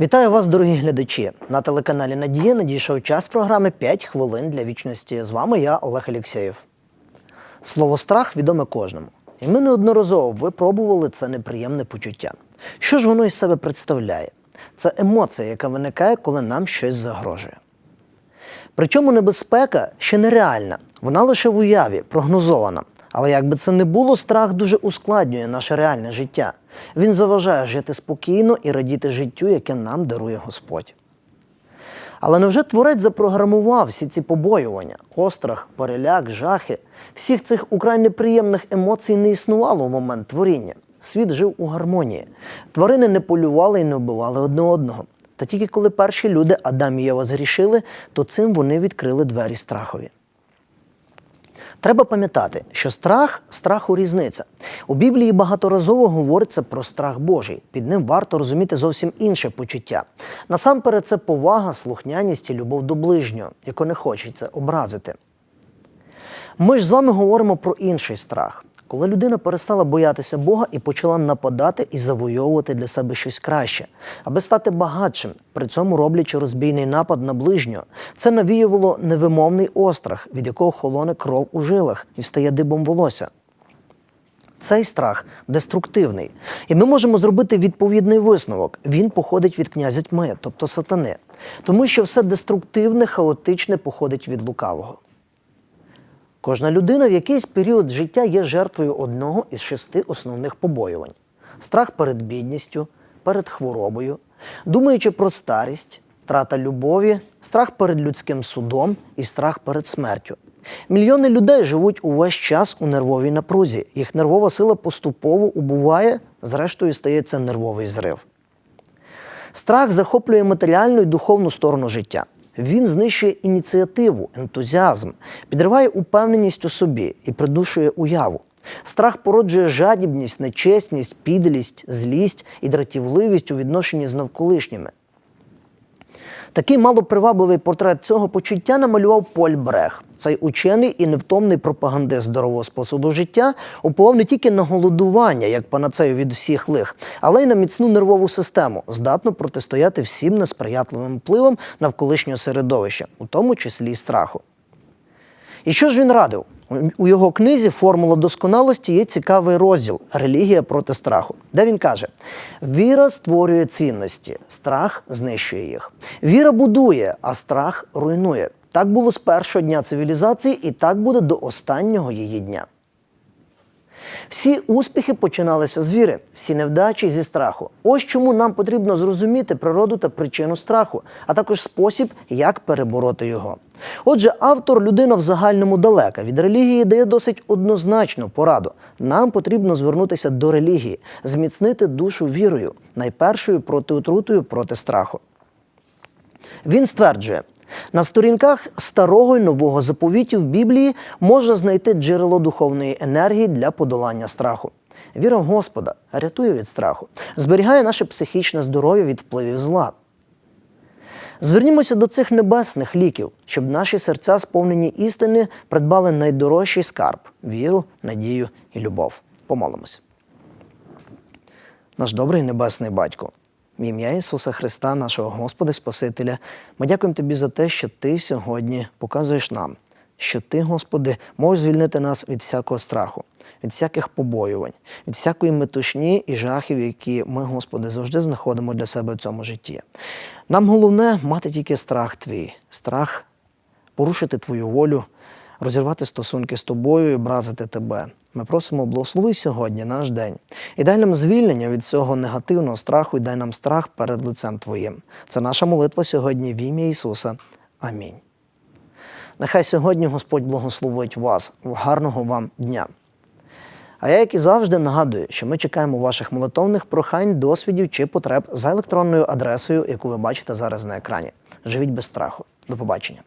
Вітаю вас, дорогі глядачі! На телеканалі Надія надійшов час програми «5 хвилин для вічності. З вами я, Олег Алєксєєв. Слово страх відоме кожному. І ми неодноразово випробували це неприємне почуття. Що ж воно із себе представляє? Це емоція, яка виникає, коли нам щось загрожує. Причому небезпека ще нереальна, вона лише в уяві, прогнозована. Але як би це не було, страх дуже ускладнює наше реальне життя. Він заважає жити спокійно і радіти життю, яке нам дарує Господь. Але невже творець запрограмував всі ці побоювання, острах, переляк, жахи? Всіх цих украй неприємних емоцій не існувало в момент творіння. Світ жив у гармонії. Тварини не полювали і не вбивали одне одного. Та тільки коли перші люди Адам і Єва згрішили, то цим вони відкрили двері страхові. Треба пам'ятати, що страх страху різниця. У Біблії багаторазово говориться про страх Божий. Під ним варто розуміти зовсім інше почуття. Насамперед, це повага, слухняність і любов до ближнього, яку не хочеться образити. Ми ж з вами говоримо про інший страх, коли людина перестала боятися Бога і почала нападати і завойовувати для себе щось краще, аби стати багатшим, при цьому роблячи розбійний напад на ближнього. Це навіювало невимовний острах, від якого холоне кров у жилах і встає дибом волосся. Цей страх деструктивний, і ми можемо зробити відповідний висновок. Він походить від князя тьми, тобто сатани, тому що все деструктивне, хаотичне походить від лукавого. Кожна людина в якийсь період життя є жертвою одного із шести основних побоювань: страх перед бідністю, перед хворобою, думаючи про старість, втрата любові, страх перед людським судом і страх перед смертю. Мільйони людей живуть увесь час у нервовій напрузі. Їх нервова сила поступово убуває, зрештою стається нервовий зрив. Страх захоплює матеріальну і духовну сторону життя. Він знищує ініціативу, ентузіазм, підриває упевненість у собі і придушує уяву. Страх породжує жадібність, нечесність, підлість, злість і дратівливість у відношенні з навколишніми. Такий малопривабливий портрет цього почуття намалював Поль Брех. Цей учений і невтомний пропагандист здорового способу життя уповав не тільки на голодування, як панацею від всіх лих, але й на міцну нервову систему, здатну протистояти всім несприятливим впливам навколишнього середовища, у тому числі й страху. І що ж він радив? У його книзі Формула досконалості є цікавий розділ Релігія проти страху, де він каже: віра створює цінності, страх знищує їх. Віра будує, а страх руйнує. Так було з першого дня цивілізації, і так буде до останнього її дня. Всі успіхи починалися з віри, всі невдачі зі страху. Ось чому нам потрібно зрозуміти природу та причину страху, а також спосіб, як перебороти його. Отже, автор людина в загальному далека від релігії дає досить однозначну пораду. Нам потрібно звернутися до релігії, зміцнити душу вірою, найпершою протиотрутою проти страху. Він стверджує, на сторінках старого й нового заповітів Біблії можна знайти джерело духовної енергії для подолання страху. Віра в Господа рятує від страху, зберігає наше психічне здоров'я від впливів зла. Звернімося до цих небесних ліків, щоб наші серця, сповнені істини, придбали найдорожчий скарб віру, надію і любов. Помолимось. Наш добрий небесний батько. В ім'я Ісуса Христа, нашого Господа Спасителя, ми дякуємо Тобі за те, що Ти сьогодні показуєш нам, що Ти, Господи, можеш звільнити нас від всякого страху, від всяких побоювань, від всякої метушні і жахів, які ми, Господи, завжди знаходимо для себе в цьому житті. Нам головне мати тільки страх Твій, страх порушити Твою волю, розірвати стосунки з тобою і образити тебе. Ми просимо, благослови сьогодні наш день і дай нам звільнення від цього негативного страху і дай нам страх перед лицем Твоїм. Це наша молитва сьогодні в ім'я Ісуса. Амінь. Нехай сьогодні Господь благословить вас. Гарного вам дня. А я, як і завжди, нагадую, що ми чекаємо ваших молитовних прохань, досвідів чи потреб за електронною адресою, яку ви бачите зараз на екрані. Живіть без страху. До побачення.